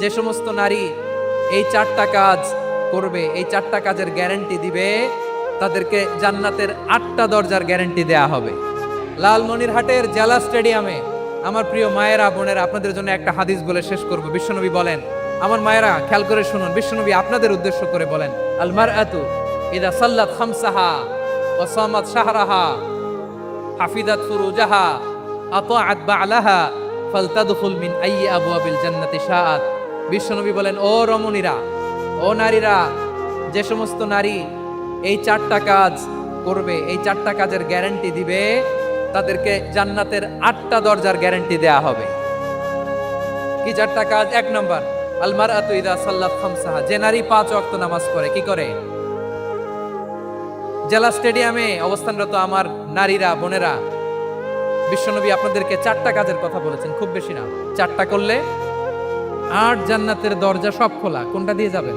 যে সমস্ত নারী এই চারটা কাজ করবে, এই চারটা কাজের গ্যারান্টি দিবে, তাদেরকে জান্নাতের আটটা দরজার গ্যারান্টি দেয়া হবে। লালমনিরহাটের জেলা স্টেডিয়ামে আমার প্রিয় মায়েরা, বোনেরা, আপনাদের জন্য একটা হাদিস বলে শেষ করব। বিশ্বনবী বলেন, আমার মায়েরা, খেয়াল করে শুনুন, বিশ্বনবী আপনাদের উদ্দেশ্য করে বলেন আলমার আতু ইদা সাল্লাত খামসাহা ওসামাত শাহরাহা হাফিদাত ফুরুজাহা, আতাআত বালাহা, ফালতাদখুল মিন আই আবু আবিল জান্নাতি শাআত। বিশ্বনবী বলেন, ও রমণীরা, ও নারীরা, যে সমস্ত নারী এই চারটা কাজ করবে, এই চারটা কাজের গ্যারান্টি দিবে, তাদেরকে জান্নাতের আটটা দরজার গ্যারান্টি দেয়া হবে। কি চারটা কাজ? এক নম্বর আলমার আতু ইদা সাল্লাত খামসাহা। যে নারী পাঁচ ওয়াক্ত নামাজ পড়ে, কি করে? জেলা স্টেডিয়ামে অবস্থানরত আমার নারীরা, বোনেরা, বিশ্বনবী আপনাদেরকে চারটা কাজের কথা বলেছেন, খুব বেশি না। চারটা করলে আট জান্নাতের দরজা সব খোলা। কোনটা দিয়ে যাবেন?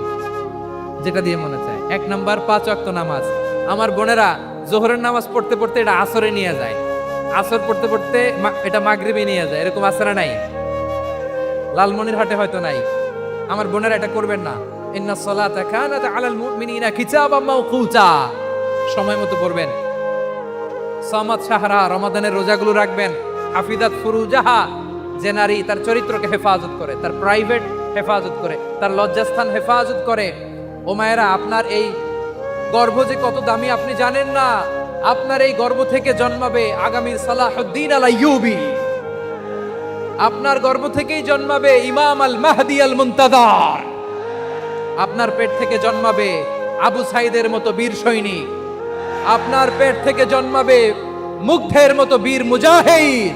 যেটা দিয়ে মনে চায়। এক নাম্বার, পাঁচ ওয়াক্ত নামাজ। আমার বোনেরা, জোহরের নামাজ পড়তে পড়তে এটা আসরে নিয়ে যায়। আসর পড়তে পড়তে এটা মাগরিবে নিয়ে যায়। এরকম আসরে নাই। লালমনির হাটে হয়তো নাই। আমার বোনেরা এটা করবেন না। ইন্না সালাতা কানাত আলাল মুমিনিনা কিতাবাম মাওকুতা। সময় মতো পড়বেন। সামাদ সাহারা, রমাদানের রোজাগুলো রাখবেন। হাফিদাত ফুরুজাহা যে নারী তার চরিত্রকে হেফাজত করে, তার প্রাইভেট হেফাজত করে, তার লজ্জাস্থান হেফাজত করে। ও মায়েরা, আপনার এই গর্ভ যে কত দামি আপনি জানেন না? আপনার এই গর্ভ থেকে জন্মাবে আগামী সালাহদ্দিন আল আইয়ুবি আপনার গর্ভ থেকেই জন্মাবে ইমাম আল মাহদি আল মুনতাদার আপনার পেট থেকে জন্মাবে আবু সাইদের মতো বীর সৈনিক। আপনার পেট থেকে জন্মাবে মুগ্ধের মতো বীর মুজাহিদ।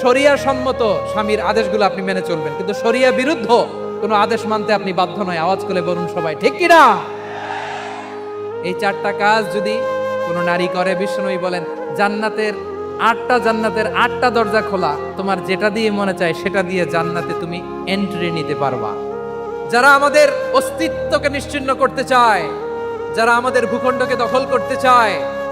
শরিয়া সম্মত স্বামীর আদেশগুলো আপনি মেনে চলবেন। কিন্তু শরিয়া বিরুদ্ধ কোনো আদেশ মানতে আপনি বাধ্য নয়। আওয়াজ করে বলুন সবাই, ঠিক কিনা? এই চারটা কাজ যদি কোনো নারী করে, বিষ্ণুই বলেন, জান্নাতের আটটা জান্নাতের আটটা দরজা খোলা, তোমার যেটা দিয়ে মনে চায় সেটা দিয়ে জান্নাতে তুমি এন্ট্রি নিতে পারবা। যারা আমাদের অস্তিত্বকে নিশ্চিন্ন করতে চায়, যারা আমাদের ভূখণ্ডকে দখল করতে চায়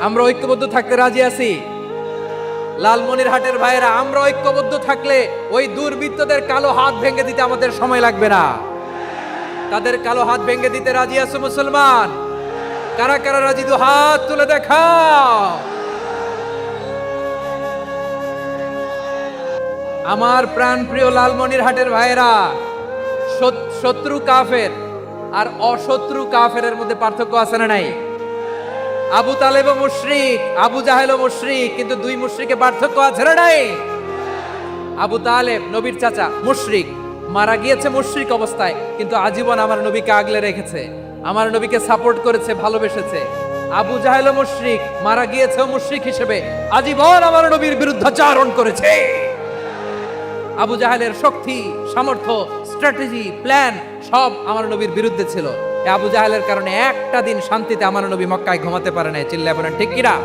আমরা ঐক্যবদ্ধ থাকতে রাজি আছি। লালমনির হাটের ভাইয়েরা, আমরা ঐক্যবদ্ধ থাকলে ওই দুর্বৃত্তদের কালো হাত ভেঙে দিতে আমাদের সময় লাগবে না। তাদের কালো হাত ভেঙে দিতে রাজি আছে মুসলমান? কারা কারা রাজি? দু হাত তুলে দেখাও। আমার প্রাণ প্রিয় লালমনির হাটের ভাইয়েরা, শত- শত্রু কাফের আর অশত্রু কাফেরের মধ্যে পার্থক্য আছে না নাই? আবু তালেব মুশরিক, আবু জাহেল মুশরিক, কিন্তু দুই মুশরিকে পার্থক্য আছে নাই? আবু তালেব, নবীর চাচা, মুশরিক। মারা গিয়েছে মুশরিক অবস্থায়, কিন্তু আজীবন আমার নবীকে আগলে রেখেছে। আমার নবীকে সাপোর্ট করেছে, ভালোবেসেছে। আবু জাহেল মুশরিক, মারা গিয়েছে মুশরিক হিসেবে, আজীবন আমার নবীর বিরুদ্ধে বিরুদ্ধাচারণ করেছে। আবু জাহেলের শক্তি, সামর্থ্য, স্ট্র্যাটেজি, প্ল্যান সব আমার নবীর বিরুদ্ধে ছিল। আবু জাহেলের কারণে একটা দিন শান্তিতে আমার নবী মক্কায় ঘুমাতে পারে না চিল্লায় বলেন ঠিক কিনা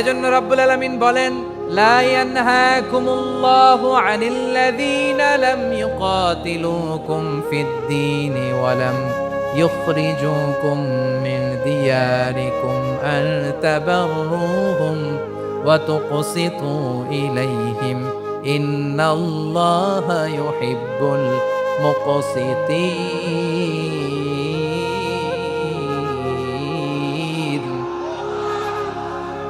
এজন্য রব্বুল আলামিন বলেন লা ইয়ানহাকুমুল্লাহু আনিল্লাযীনা লাম ইউকাতিলুকুম ফিদ-দীন ওয়া লাম يخرجوكم من دياركم أن تبروهم وتقسطوا إليهم إن الله يحب المقسطين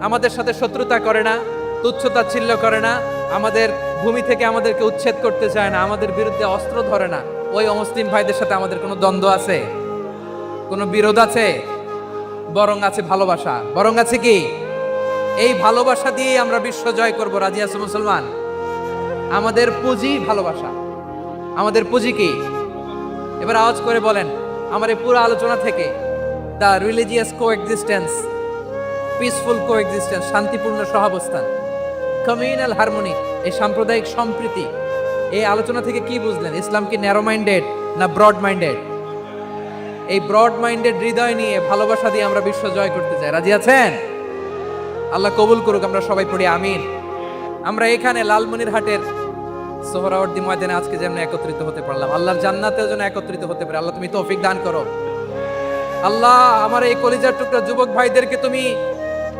আমাদের সাথে শত্রুতা করে না তুচ্ছতাচ্ছিল্য করে না, আমাদের ভূমি থেকে আমাদেরকে উচ্ছেদ করতে চায় না, আমাদের বিরুদ্ধে অস্ত্র ধরে না। ওই অমুসলিম ভাইদের সাথে আমাদের কোনো দ্বন্দ্ব আছে? কোনো বিরোধ আছে? বরং আছে ভালোবাসা। বরং আছে কি? এই ভালোবাসা দিয়ে আমরা বিশ্ব জয় করব, রাজি আছে মুসলমান? আমাদের পুঁজি ভালোবাসা। আমাদের পুঁজি কি? এবার আওয়াজ করে বলেন, আমার এই পুরো আলোচনা থেকে, the religious coexistence peaceful coexistence শান্তিপূর্ণ সহাবস্থান। কমিউনাল হারমোনি এই সাম্প্রদায়িক সম্প্রীতি। এই আলোচনা থেকে কি বুঝলেন? ইসলাম কি ন্যারো মাইন্ডেড না ব্রড মাইন্ডেড এই ব্রড মাইন্ডেড হৃদয় নিয়ে ভালোবাসা দিয়ে আমরা বিশ্ব জয় করতে চাই। রাজি আছেন? আল্লাহ কবুল করুক, আমরা সবাই পড়ি, আমিন। আমরা এখানে লালমনির হাটের সোহরাওয়ার্দী ময়দানে আজকে যেমন একত্রিত হতে পারলাম। আল্লাহর জান্নাতেও যেন একত্রিত হতে পারে। আল্লাহ তুমি তৌফিক দান করো। আল্লাহ, আমার এই কলিজার টুকরা যুবক ভাইদেরকে তুমি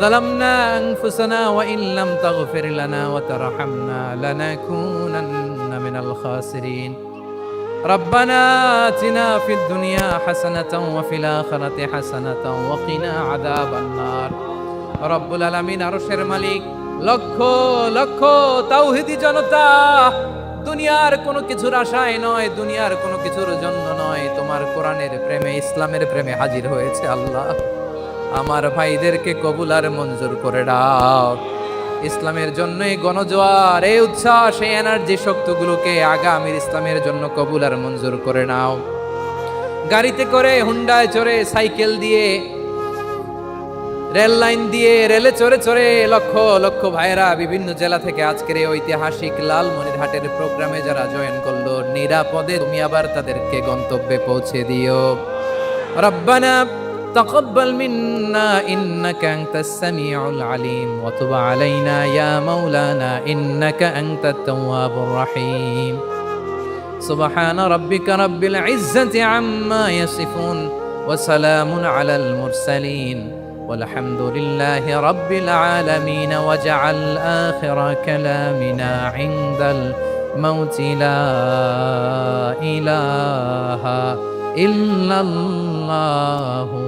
ظلمنا أنفسنا وإن لم تغفر لنا وترحمنا لنكونن من الخاسرين ربنا آتنا في الدنيا حسنة وفي الآخرة حسنة وقنا عذاب النار رب العالمين আরশের মালিক লক্ষ লক্ষ তাওহিদি জনতা দুনিয়ার কোনো কিছুর আশায় নয় দুনিয়ার কোনো কিছুর জন্য নয় তোমার কোরআনের প্রেমে ইসলামের প্রেমে হাজির হয়েছে আল্লাহ আমার ভাইদেরকে কবুল আর মঞ্জুর করে দাও। ইসলামের জন্য এই গণজোয়ার, এই উচ্ছ্বাস, এই এনার্জি শক্তিগুলোকে আগামীর ইসলামের জন্য কবুল আর মঞ্জুর করে নাও। গাড়িতে করে, হুন্ডায় চড়ে, সাইকেল দিয়ে, রেল লাইন দিয়ে, রেলে চড়ে চড়ে লক্ষ লক্ষ ভাইয়েরা বিভিন্ন জেলা থেকে আজকের এই ঐতিহাসিক লালমনিরহাটের প্রোগ্রামে যারা জয়েন করল, নিরাপদে তুমি আবার তাদেরকে গন্তব্যে পৌঁছে দিও। রব্বানা تقبل منا إنك أنت السميع العليم. وتب علينا يا مولانا إنك أنت التواب الرحيم. سبحان ربك رب العزة عما يصفون وسلام على المرسلين. والحمد لله رب العالمين. وجعل آخر كلامنا عند الموت. لا إله إلا الله.